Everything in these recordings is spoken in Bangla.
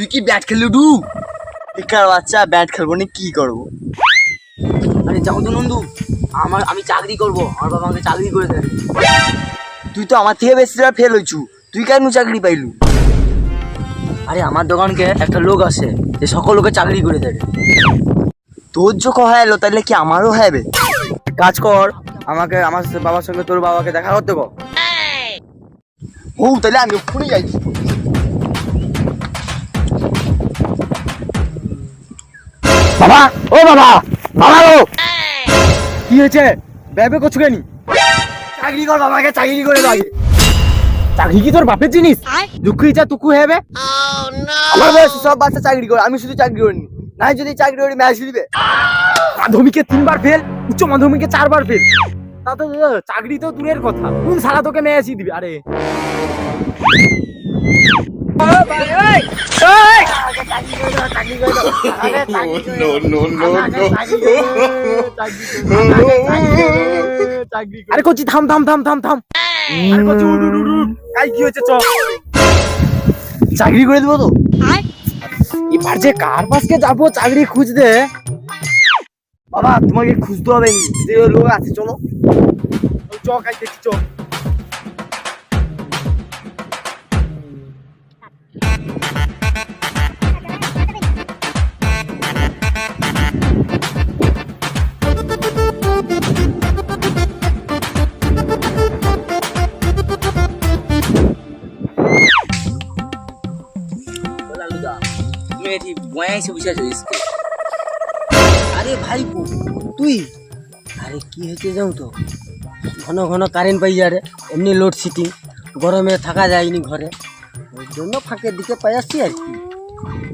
তুই কি ব্যাট খেললি ডু বেকার বাচ্চা ব্যাট খেলব না কি করব? আরে যাও তো নন্দু আমার আমি চাকরি করব আমার বাবা আমাকে চাকরি করে দেবে। তুই তো আমার থেকে বেশি ফেল হইছু তুই কেন চাকরি পাইলু? আরে আমার দোকানকে একটা লোক আছে যে সকল লোকে চাকরি করে দেবে। তোর যখন হয় এলো তাহলে কি আমারও হবে কাজ কর আমাকে আমার বাবার সঙ্গে তোর বাবাকে দেখা করতে কর ও তাহলে আমি ওখানে যাইছি বাবা ও বাবা বাবা ও কি হয়েছে? ব্যাবে করছ কেন? চাকরি কর বাবাকে চাকরি করে দাও। চাকরি কি তোর বাপের জিনিস? দুঃখ ইচ্ছা তুকু হবে আমার বয়সে সব বাচ্চা চাকরি করে আমি শুধু চাকরি করিনি। নাই যদি চাকরি করি ম্যাচ দিবে মাধ্যমিকে তিনবার ফেল উচ্চ মাধ্যমিকে চারবার ফেল তা তো চাকরি তো দূরের কথা। কোন সারা তোকে মেয়েছি দিবি? আরে। আরে করছি থাম থাম থাম থাম থাম। কি হয়েছে, চ। চাকরি করে দেবো তো? এবার যে কার পাশকে যাব চাকরি খুঁজতে? বাবা, তোমাকে খুঁজতে হবে। যে লোক আছে, চলো। চ কাই দেখছি, চ। আরে ভাই তুই? আরে কি হয়েছে যাও তো? ঘন ঘন কারেন্ট পাই যারে এমনি লোড সিটিং গরমে থাকা যায়নি ঘরে। ওই জন্য ফাঁকের দিকে পাই আসছি আর কি।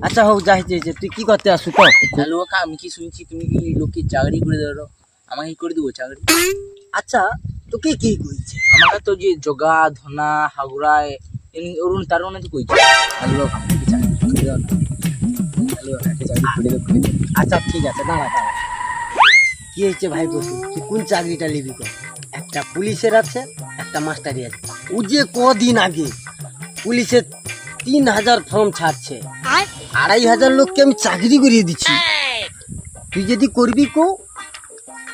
আচ্ছা হোক যা হয়েছে হয়েছে, তুই কি করতে আসু তো? হ্যালো কাকা আমি কি শুনছি তুমি কি লোককে চাকরি করে দেবো? আমাকে করে দেবো চাকরি? আচ্ছা তোকে কি কইছে? আমাকে তো যে জগা ধনা হাগুড়ায় অরুণ তার মানে কইছে। হ্যালো আমাকে চাকরি করে দাও আচ্ছা ঠিক আছে দাঁড়া দাঁড়া। কি হয়েছে ভাই বসু? তুই কোন চাকরিটা নিবি কর একটা পুলিশের আছে একটা মাস্টারি আছে। ও যে কদিন আগে পুলিশের তিন হাজার ফর্ম ছাড়ছে আড়াই হাজার লোককে আমি চাকরি করিয়ে দিচ্ছি। তুই যদি করবি কো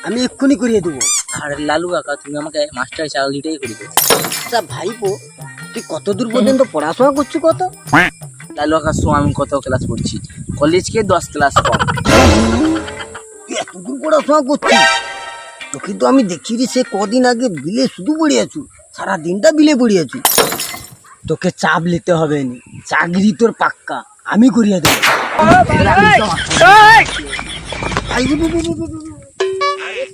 আমি এক্ষুনি করিয়ে দেবো। আর লালু কাকা তুমি আমাকে মাস্টার চাকরিটাই করে দেবো আচ্ছা ভাইপো তুই কত দূর পর্যন্ত পড়াশোনা করছিস কত? লালু কাকা শো আমি কত ক্লাস পড়ছি? কলেজকে দশ ক্লাস কম। পড়াশোনা করছিস? তো কিন্তু আমি দেখি সে কদিন আগে বিলে শুধু পড়ে আছু সারা দিনটা বিলে পড়ে আছু তোকে চাপ নিতে হবে নি, চাকরি তোর পাক্কা, আমি করিয়া দেবো।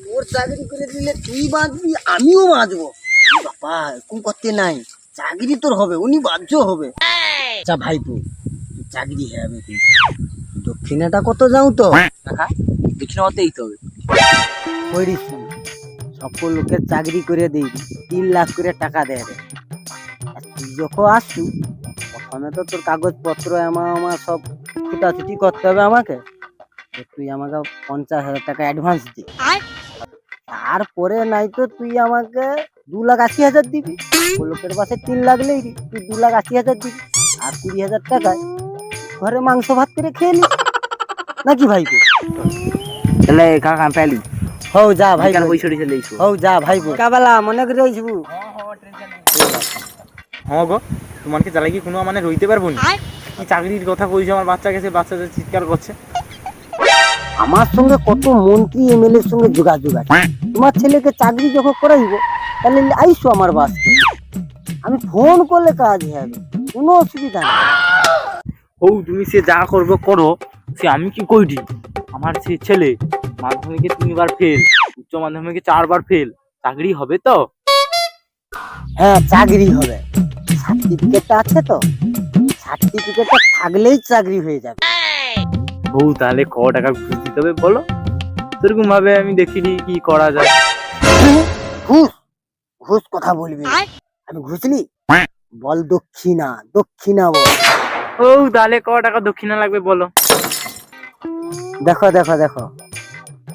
তোর চাকরি করে দিলে তুই বাঁচবি, আমিও বাঁচবো। বাবা, এরকম করতে নাই, চাকরি তোর হবে, উনি বাধ্য হবে। আচ্ছা ভাইপো চাকরি হবে তুই দক্ষিণাটা কত যাও তো? কাকা দেখিনা মতো তো। করিস সকল লোকের চাকরি করে দিই। তিন লাখ করে টাকা দেয় রে। আর তুই যখন আসছু প্রথমে তো তোর কাগজপত্র আমার আমার সব ছুটাছুটি করতে হবে আমাকে। তো তুই আমাকে পঞ্চাশ হাজার টাকা অ্যাডভান্স দি। তারপরে নাই তো তুই আমাকে দু লাখ আশি হাজার দিবি। লোকের পাশে তিন লাখ নেই তুই দু লাখ আশি হাজার দিবি। আর কুড়ি হাজার টাকায় ঘরে মাংস ভাত করে খেয়ে নিস নাকি ভাই তাহলে কাকা পেলি হও যা ভাই পয়সা লেইছো হও যা ভাই কাবেলা মনে করে যাইছবু হ্যাঁ গো তোমার কি চালাই কি কোনো মানে রইতে পারব না? কি চাকরির কথা কইছো আমার বাচ্চা গেছে বাচ্চাদের চিৎকার করছে? আমার সঙ্গে কত মন্ত্রী এমএলএর সঙ্গে যোগাযোগ আছে। তোমার ছেলেকে চাকরি যখন করাইব তাহলে আইসো আমার বাসকে আমি ফোন করলে কাজ হবে কোনো অসুবিধা নেই। ও তুমি সে যা করবে করো সে আমি কি কইটি আমার সে ছেলে মাধ্যমিকে তিনবার ফেল উচ্চ মাধ্যমিকে চারবার ফেল চাকরি হবে তো? হ্যাঁ চাকরি হবে। সার্টিফিকেটটা আছে তো? সার্টিফিকেটটা থাকলেই চাকরি হয়ে যাবে। বউ তাহলে ক টাকা ঘুষ দিতে হবে বলো? সেরকম ভাবে আমি দেখিনি কি করা যায়। ঘুষ? ঘুষ কথা বলবি? না। আমি ঘুষলি বল দক্ষিণা দক্ষিণা বল। ও তাহলে ক টাকা দক্ষিণা লাগবে বলো। দেখো দেখো দেখো।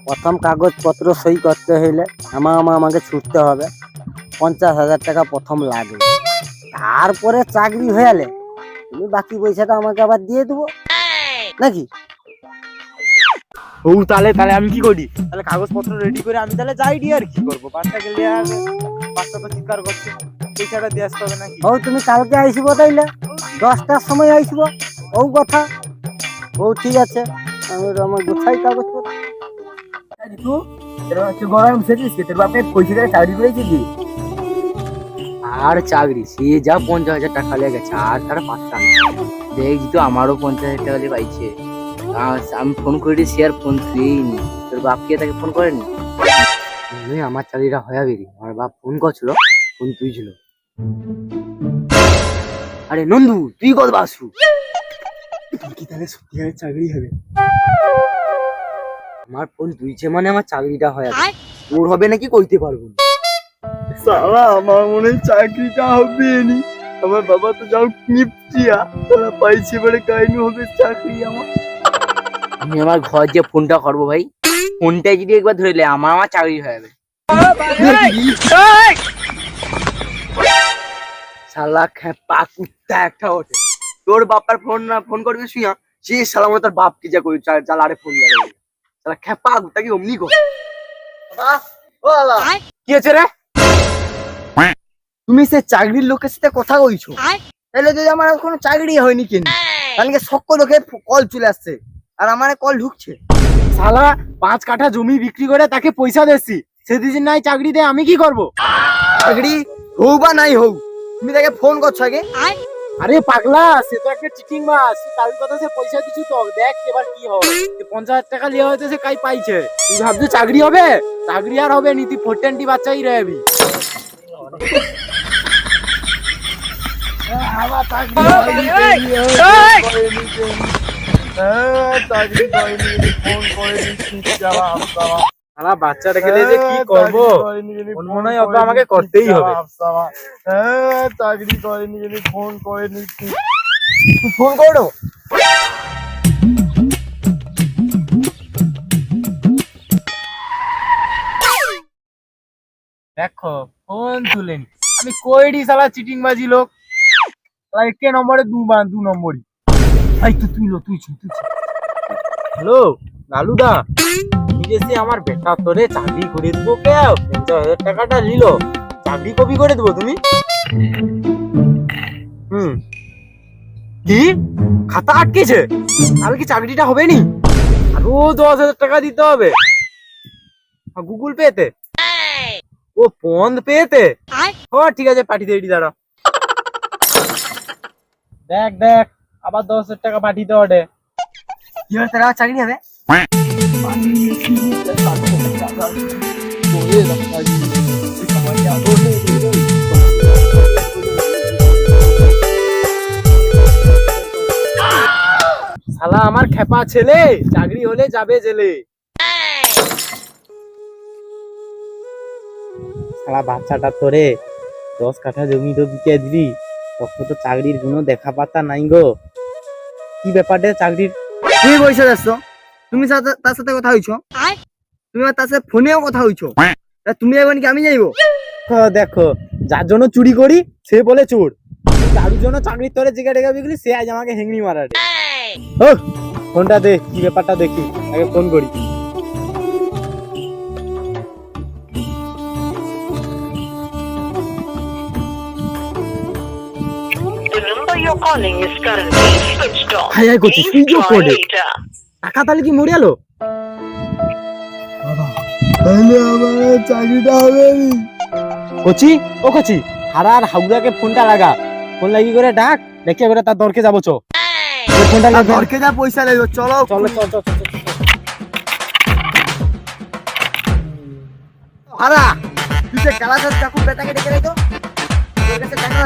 প্রথম কাগজপত্র সই করতে হইলে আমা আমা আমাকে ছুটতে হবে। পঞ্চাশ হাজার টাকা প্রথম লাগবে তারপরে চাকরি হয়ে গেলে তুমি বাকি পয়সাটা আমাকে আবার দিয়ে দেবো। নাকি? ও তাহলে তাহলে আমি কি করি? তাহলে কাগজপত্র রেডি করে আমি তাহলে যাই দিয়ে আর কি করব? বাচ্চা গেলে আর বাচ্চা তো চিৎকার করছে। পয়সাটা দিয়ে আসতে হবে নাকি? ও তুমি কালকে আইসিব তাইলে? দশটার সময় আইসিব ও কথা। ও ঠিক আছে আমি আমার গোছাই কাগজপত্র গরম সেটিস তোর বাপে পয়সা দিয়ে চাকরি করেছি কি আর চাকরি সে যা পঞ্চাশ হাজার টাকা লেগে গেছে আর তার পাঁচটা দেখছি তো আমারও পঞ্চাশ হাজার টাকা দিয়ে পাইছে আর আমি ফোন করে সে আর ফোন তুইনি তোর বাপকে তাকে ফোন করেনি? আমি আমার চাকরিটা হয়ে বেরি আমার বাপ ফোন করছিল ফোন তুইছিল আরে নন্দু তুই কত বাসু? কি তাহলে সত্যিকারের চাকরি হবে? আমার ফোন তুইছে মানে আমার চাকরিটা হয় তোর হবে নাকি কইতে পারব না। আমার মনে হয় চাকরিটা হবে নি আমার বাবা তো যাও নিপটিয়া তোরা পাইছে বলে কাহিনী হবে চাকরি আমার। আমি আমার ঘর যে ফোনটা করব ভাই ফোনটা যদি একবার ধরে লে আমার আমার চাকরি হয়ে যাবে। শালা খেপা কুত্তা একটা ওঠে। তোর বাপার ফোন না ফোন করবি শুয়া সে শালা আমার তোর বাপকে যা করি চাল আরে ফোন লাগে শালা খেপা কুত্তা কি অমনি কর। ও আলা কি আছে রে? তুমি সে চাকরির লোকের সাথে কথা কইছো? তাহলে যদি আমার কোনো চাকরি হয়নি কেন কালকে সকল লোকের কল চলে আসছে। আর আমার কল ঢুকছে। শালা পাঁচ কাঠা জমি বিক্রি করে তাকে পয়সা দিচ্ছি সেদিন নাই চাকরি দেয় আমি কি করব? চাকরি হোক বা নাই হোক তুমি তাকে ফোন করছ আগে? আরে পাগলা সে তো একটা চিটিং মাছ তার কথা সে পয়সা দিচ্ছি তো। দেখ এবার কি হবে পঞ্চাশ হাজার টাকা লিয়ে হয়তো সে কাই পাইছে? তুই ভাবছ চাকরি হবে? চাকরি আর হবে নি তুই ফোর ফোরটেনটি বাচ্চাই রহবি যে কি করব? মনে হয় ওকে আমাকে করতেই হবে। চাকরি করেনি যদি ফোন করেনি ফোন করো। দেখো ফোন তুলেনি। আমি কইডি শালা চিটিং বাজি লোক। শালা একে নম্বরে দু বা দু নম্বরই। ভাই তুই তুই তুই হ্যালো লালুদা তুই আমার বেটা তোরে চাকরি করে দেবো কে পঞ্চাশ হাজার টাকাটা নিল। চাকরি কবি করে দেবো তুমি? হুম। কি? খাতা আটকেছে? তাহলে কি চাকরিটা হবে নি আরও দশ হাজার টাকা দিতে হবে। গুগল পেতে। ও, পন্দ পেতে? ও ঠিক আছে, পাঠিয়ে দিই দাঁড়া। দেখ দেখ, আবার দশ হাজার টাকা পাঠিয়ে দে। ওটে কি হবে তারা চাকরি হবে শালা আমার খেপা ছেলে চাকরি হলে যাবে জেলে। শালা বাচ্চাটা তোরে দশ কাঠা জমি তো বিকে দিবি তখন তো চাকরির কোনো দেখা পাতা নাই গো। কি ব্যাপারটা চাকরির? তুমি বসে যাচ্ছ তুমি সাথে- তার সাথে কথা হইছো? তুমি তার সাথে ফোনেও কথা হইছো? তা তুমি এখন কি আমি যাইবো? দেখো যার জন্য চুরি করি সে বলে চোর। কারোর জন্য চাকরির তোরে জিগা টেকা বিকলি সে আজ আমাকে হেংনি মারারে। ও ফোনটা দে কি ব্যাপারটা দেখি আগে ফোন করি। You're calling is currently switched off. Hi hi করছিস তুই try করে later. টাকা তাহলে কি মরে গেল? তাহলে আমার চাকরিটা হবে কচি ও কচি হারা আর ফোনটা লাগা। ফোন লাগি করে ডাক দেখে করে তার দরকে যাব চো। ওই ফোনটা লাগা। ঘরকে যা পয়সা লাগবে চলো। চলো চল চল চল, চল। হারা তুই বেটাকে ডেকে তোর কাছে টাকা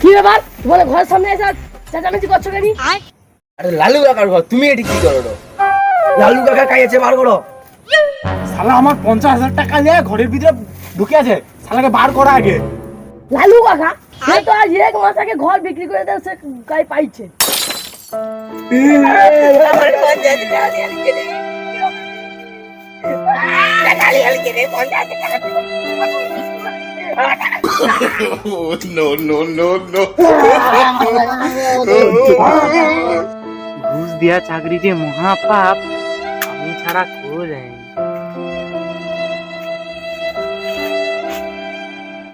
কি ব্যাপার তোমাদের ঘরের সামনে এসে চেঁচামেচি করছ কেন আরে লালু কাকার ঘর তুমি এটি কি করো লালু কাকা, কাই আছে? বার করো। আমার পঞ্চাশ হাজার টাকা নিয়ে ঘরের ভিতরে ঢুকে আছে শালাকে বার করা আগে। লালু কাকা সে তো আজ এক মাস আগে ঘর বিক্রি করে দেয় সে গায়ে পাইছে। ঘুষ দেওয়া চাকরি যে মহাপাপ আমি ছাড়া